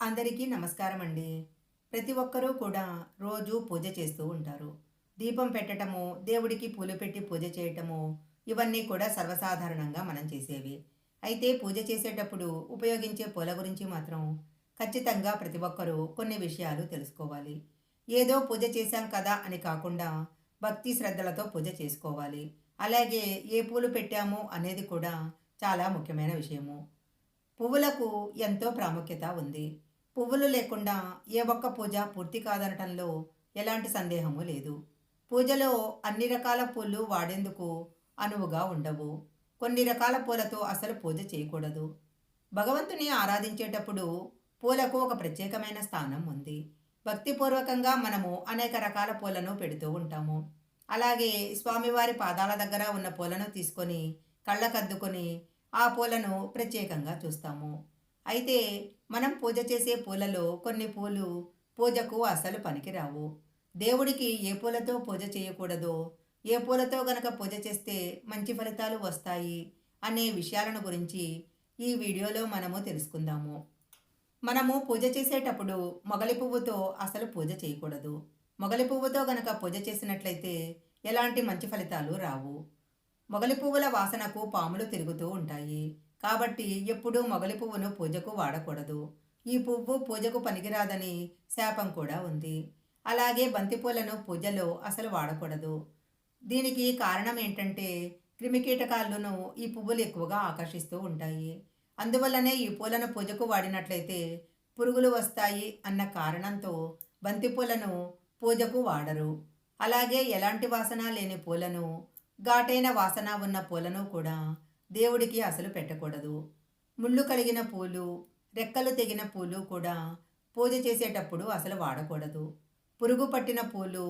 అందరికీ నమస్కారం అండి ప్రతి ఒక్కరూ కూడా రోజు పూజ చేస్తూ ఉంటారు. దీపం పెట్టటము దేవుడికి పూలు పెట్టి పూజ చేయటము ఇవన్నీ కూడా సర్వసాధారణంగా మనం చేసేవి. అయితే పూజ చేసేటప్పుడు ఉపయోగించే పూల గురించి మాత్రం ఖచ్చితంగా ప్రతి ఒక్కరూ కొన్ని విషయాలు తెలుసుకోవాలి. ఏదో పూజ చేశాం కదా అని కాకుండా భక్తి శ్రద్ధలతో పూజ చేసుకోవాలి. అలాగే ఏ పూలు పెట్టాము అనేది కూడా చాలా ముఖ్యమైన విషయము. పువ్వులకు ఎంతో ప్రాముఖ్యత ఉంది. పువ్వులు లేకుండా ఏ ఒక్క పూజ పూర్తి కాదనటంలో ఎలాంటి సందేహము లేదు. పూజలో అన్ని రకాల పూలు వాడేందుకు అనువుగా ఉండవు. కొన్ని రకాల పూలతో అసలు పూజ చేయకూడదు. భగవంతుని ఆరాధించేటప్పుడు పూలకు ఒక ప్రత్యేకమైన స్థానం ఉంది. భక్తిపూర్వకంగా మనము అనేక రకాల పూలను పెడుతూ ఉంటాము. అలాగే స్వామివారి పాదాల దగ్గర ఉన్న పూలను తీసుకొని కళ్ళకద్దుకొని ఆ పూలను ప్రత్యేకంగా చూస్తాము. అయితే మనం పూజ చేసే పూలలో కొన్ని పూలు పూజకు అసలు పనికిరావు. దేవుడికి ఏ పూలతో పూజ చేయకూడదో ఏ పూలతో గనక పూజ చేస్తే మంచి ఫలితాలు వస్తాయి అనే విషయాలను గురించి ఈ వీడియోలో మనము తెలుసుకుందాము. మనము పూజ చేసేటప్పుడు మొగలి పువ్వుతో అసలు పూజ చేయకూడదు. మొగలి పువ్వుతో గనక పూజ చేసినట్లయితే ఎలాంటి మంచి ఫలితాలు రావు. మొగలి పువ్వుల వాసనకు పాములు తిరుగుతూ ఉంటాయి. కాబట్టి ఎప్పుడూ మొగలి పువ్వును పూజకు వాడకూడదు. ఈ పువ్వు పూజకు పనికిరాదని శాపం కూడా ఉంది. అలాగే బంతిపూలను పూజలో అసలు వాడకూడదు. దీనికి కారణం ఏంటంటే క్రిమికీటకాలను ఈ పువ్వులు ఎక్కువగా ఆకర్షిస్తూ ఉంటాయి. అందువల్లనే ఈ పూలను పూజకు వాడినట్లయితే పురుగులు వస్తాయి అన్న కారణంతో బంతిపూలను పూజకు వాడరు. అలాగే ఎలాంటి వాసన లేని పూలను ఘాటైన వాసన ఉన్న పూలను కూడా దేవుడికి అసలు పెట్టకూడదు. ముళ్ళు కలిగిన పూలు రెక్కలు తెగిన పూలు కూడా పూజ చేసేటప్పుడు అసలు వాడకూడదు. పురుగు పట్టిన పూలు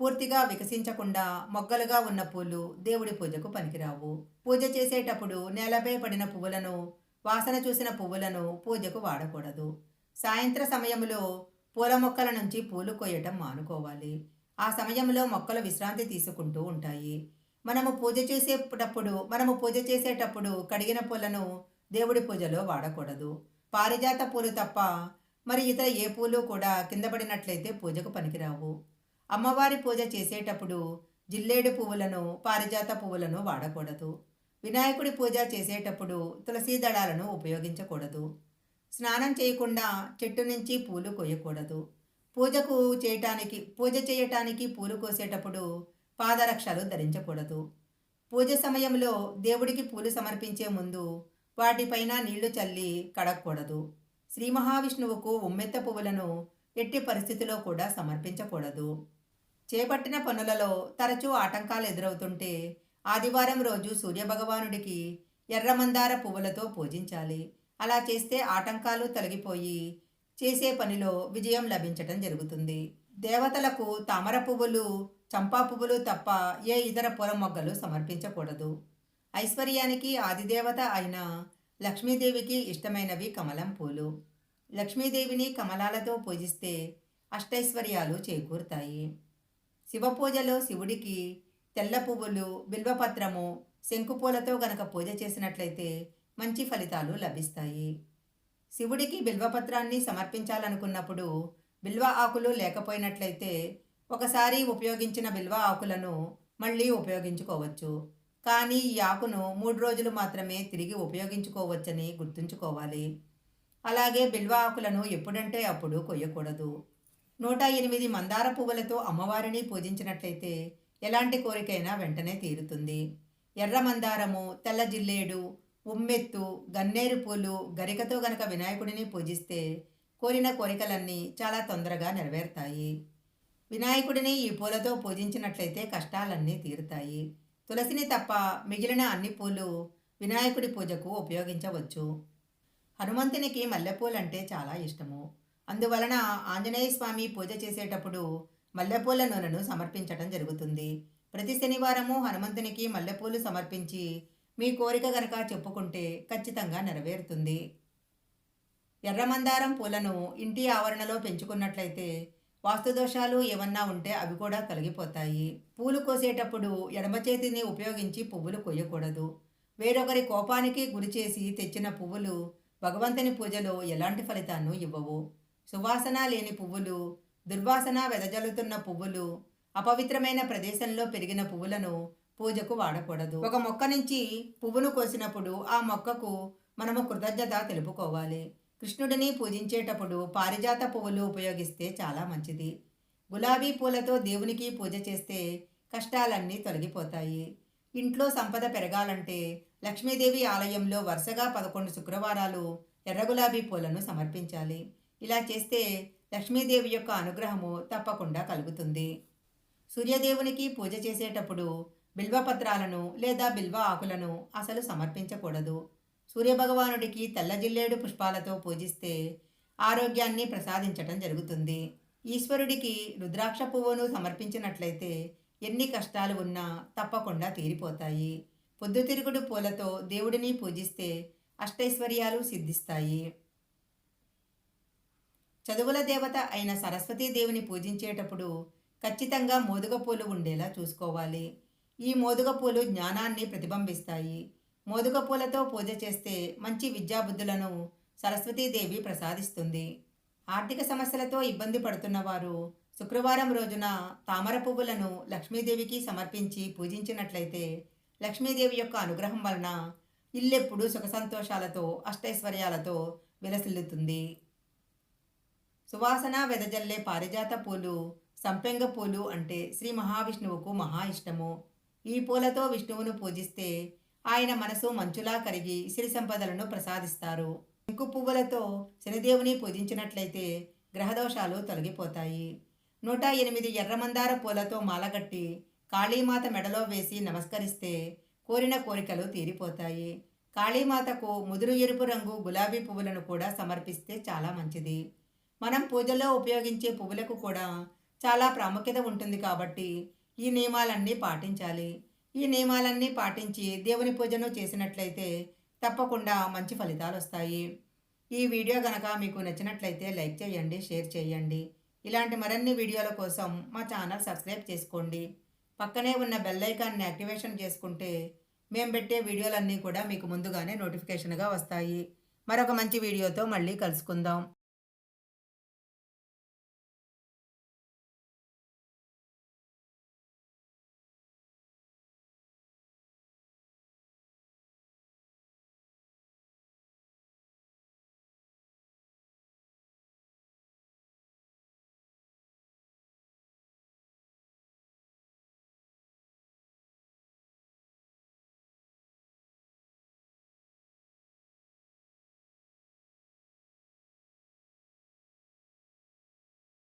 పూర్తిగా వికసించకుండా మొగ్గలుగా ఉన్న పూలు దేవుడి పూజకు పనికిరావు. పూజ చేసేటప్పుడు నేలపై పడిన పువ్వులను వాసన చూసిన పువ్వులను పూజకు వాడకూడదు. సాయంత్ర సమయంలో పూల మొక్కల నుంచి పూలు కొయ్యటం మానుకోవాలి. ఆ సమయంలో మొక్కలు విశ్రాంతి తీసుకుంటూ ఉంటాయి. మనము పూజ చేసేటప్పుడు మనము పూజ చేసేటప్పుడు కడిగిన పూలను దేవుడి పూజలో వాడకూడదు. పారిజాత పూలు తప్ప మరి ఇతర ఏ పూలు కూడా కింద పడినట్లయితే పూజకు పనికిరావు. అమ్మవారి పూజ చేసేటప్పుడు జిల్లేడు పువ్వులను పారిజాత పువ్వులను వాడకూడదు. వినాయకుడి పూజ చేసేటప్పుడు తులసీ దళాలను ఉపయోగించకూడదు. స్నానం చేయకుండా చెట్టు నుంచి పూలు కోయకూడదు. పూజకు చేయటానికి పూజ చేయటానికి పూలు కోసేటప్పుడు పాదరక్షలు ధరించకూడదు. పూజ సమయంలో దేవుడికి పూలు సమర్పించే ముందు వాటిపైన నీళ్ళు చల్లి కడగకూడదు. శ్రీ మహావిష్ణువుకు ఉమ్మెత్త పువ్వులను ఎట్టి పరిస్థితిలో కూడా సమర్పించకూడదు. చేపట్టిన పనులలో తరచూ ఆటంకాలు ఎదురవుతుంటే ఆదివారం రోజు సూర్యభగవానుడికి ఎర్రమందార పువ్వులతో పూజించాలి. అలా చేస్తే ఆటంకాలు తొలగిపోయి చేసే పనిలో విజయం లభించటం జరుగుతుంది. దేవతలకు తామర పువ్వులు చంపా పువ్వులు తప్ప ఏ ఇతర పూల మొగ్గలు సమర్పించకూడదు. ఐశ్వర్యానికి ఆదిదేవత అయిన లక్ష్మీదేవికి ఇష్టమైనవి కమలం పూలు. లక్ష్మీదేవిని కమలాలతో పూజిస్తే అష్టైశ్వర్యాలు చేకూరుతాయి. శివపూజలో శివుడికి తెల్ల పువ్వులు బిల్వపత్రము శంకుపూలతో గనక పూజ చేసినట్లయితే మంచి ఫలితాలు లభిస్తాయి. శివుడికి బిల్వపత్రాన్ని సమర్పించాలనుకున్నప్పుడు బిల్వ ఆకులు లేకపోయినట్లయితే ఒకసారి ఉపయోగించిన బిల్వ ఆకులను మళ్ళీ ఉపయోగించుకోవచ్చు. కానీ ఈ ఆకును మూడు రోజులు మాత్రమే తిరిగి ఉపయోగించుకోవచ్చని గుర్తుంచుకోవాలి. అలాగే బిల్వ ఆకులను ఎప్పుడంటే అప్పుడు కొయ్యకూడదు. నూట ఎనిమిది మందార పువ్వులతో అమ్మవారిని పూజించినట్లయితే ఎలాంటి కోరికైనా వెంటనే తీరుతుంది. ఎర్ర మందారము తెల్ల జిల్లేడు ఉమ్మెత్తు గన్నేరు పూలు గరికతో గనక వినాయకుడిని పూజిస్తే కోరిన కోరికలన్నీ చాలా తొందరగా నెరవేరుతాయి. వినాయకుడిని ఈ పూలతో పూజించినట్లయితే కష్టాలన్నీ తీరుతాయి. తులసిని తప్ప మిగిలిన అన్ని పూలు వినాయకుడి పూజకు ఉపయోగించవచ్చు. హనుమంతునికి మల్లెపూలంటే చాలా ఇష్టము. అందువలన ఆంజనేయ స్వామి పూజ చేసేటప్పుడు మల్లెపూల నూనెను సమర్పించటం జరుగుతుంది. ప్రతి శనివారము హనుమంతునికి మల్లెపూలు సమర్పించి మీ కోరిక గనక చెప్పుకుంటే ఖచ్చితంగా నెరవేరుతుంది. ఎర్రమందారం పూలను ఇంటి ఆవరణలో పెంచుకున్నట్లయితే వాస్తుదోషాలు ఏమన్నా ఉంటే అవి కూడా తొలగిపోతాయి. పూలు కోసేటప్పుడు ఎడమ చేతిని ఉపయోగించి పువ్వులు కొయ్యకూడదు. వేరొకరి కోపానికి గురిచేసి తెచ్చిన పువ్వులు భగవంతుని పూజలో ఎలాంటి ఫలితాన్ని ఇవ్వవు. సువాసన లేని పువ్వులు దుర్వాసన వెదజల్లుతున్న పువ్వులు అపవిత్రమైన ప్రదేశంలో పెరిగిన పువ్వులను పూజకు వాడకూడదు. ఒక మొక్క నుంచి పువ్వును కోసినప్పుడు ఆ మొక్కకు మనము కృతజ్ఞత తెలుపుకోవాలి. కృష్ణుడిని పూజించేటప్పుడు పారిజాత పువ్వులు ఉపయోగిస్తే చాలా మంచిది. గులాబీ పూలతో దేవునికి పూజ చేస్తే కష్టాలన్నీ తొలగిపోతాయి. ఇంట్లో సంపద పెరగాలంటే లక్ష్మీదేవి ఆలయంలో వరుసగా పదకొండు శుక్రవారాలు ఎర్ర గులాబీ పూలను సమర్పించాలి. ఇలా చేస్తే లక్ష్మీదేవి యొక్క అనుగ్రహము తప్పకుండా కలుగుతుంది. సూర్యదేవునికి పూజ చేసేటప్పుడు బిల్వపత్రాలను లేదా బిల్వ ఆకులను అసలు సమర్పించకూడదు. సూర్యభగవానుడికి తెల్లజిల్లేడు పుష్పాలతో పూజిస్తే ఆరోగ్యాన్ని ప్రసాదించటం జరుగుతుంది. ఈశ్వరుడికి రుద్రాక్ష పువ్వును సమర్పించినట్లయితే ఎన్ని కష్టాలు ఉన్నా తప్పకుండా తీరిపోతాయి. పొద్దుతిరుగుడు పూలతో దేవుడిని పూజిస్తే అష్టైశ్వర్యాలు సిద్ధిస్తాయి. చదువుల దేవత అయిన సరస్వతీదేవిని పూజించేటప్పుడు ఖచ్చితంగా మోదుగ పూలు ఉండేలా చూసుకోవాలి. ఈ మోదుగ పూలు జ్ఞానాన్ని ప్రతిబింబిస్తాయి. మోదుగ పూలతో పూజ చేస్తే మంచి విద్యాబుద్ధులను సరస్వతీదేవి ప్రసాదిస్తుంది. ఆర్థిక సమస్యలతో ఇబ్బంది పడుతున్నవారు శుక్రవారం రోజున తామర పువ్వులను లక్ష్మీదేవికి సమర్పించి పూజించినట్లయితే లక్ష్మీదేవి యొక్క అనుగ్రహం వలన ఇల్లెప్పుడు సుఖ సంతోషాలతో అష్టైశ్వర్యాలతో విలసిల్లుతుంది. సువాసన వెదజల్లే పారిజాత పూలు సంపెంగ పూలు అంటే శ్రీ మహావిష్ణువుకు మహా ఇష్టము. ఈ పూలతో విష్ణువును పూజిస్తే ఆయన మనసు మంచులా కరిగి సిరి సంపదలను ప్రసాదిస్తారు. ఇంకు పువ్వులతో శనిదేవుని పూజించినట్లయితే గ్రహదోషాలు తొలగిపోతాయి. నూట ఎనిమిది ఎర్రమందార పూలతో మాలగట్టి కాళీమాత మెడలో వేసి నమస్కరిస్తే కోరిన కోరికలు తీరిపోతాయి. కాళీమాతకు ముదురు ఎరుపు రంగు గులాబీ పువ్వులను కూడా సమర్పిస్తే చాలా మంచిది. మనం పూజలో ఉపయోగించే పువ్వులకు కూడా చాలా ప్రాముఖ్యత ఉంటుంది కాబట్టి ఈ నియమాలన్నీ పాటించాలి. ఈ నియమాలన్నీ పాటించి దేవుని పూజను చేసినట్లయితే తప్పకుండా మంచి ఫలితాలు వస్తాయి. ఈ వీడియో గనక మీకు నచ్చినట్లయితే లైక్ చేయండి షేర్ చేయండి. ఇలాంటి మరిన్ని వీడియోల కోసం మా ఛానల్ సబ్స్క్రైబ్ చేసుకోండి. పక్కనే ఉన్న బెల్ ఐకాన్ని యాక్టివేషన్ చేసుకుంటే మేము పెట్టే వీడియోలన్నీ కూడా మీకు ముందుగానే నోటిఫికేషన్గా వస్తాయి. మరొక మంచి వీడియోతో మళ్ళీ కలుసుకుందాం.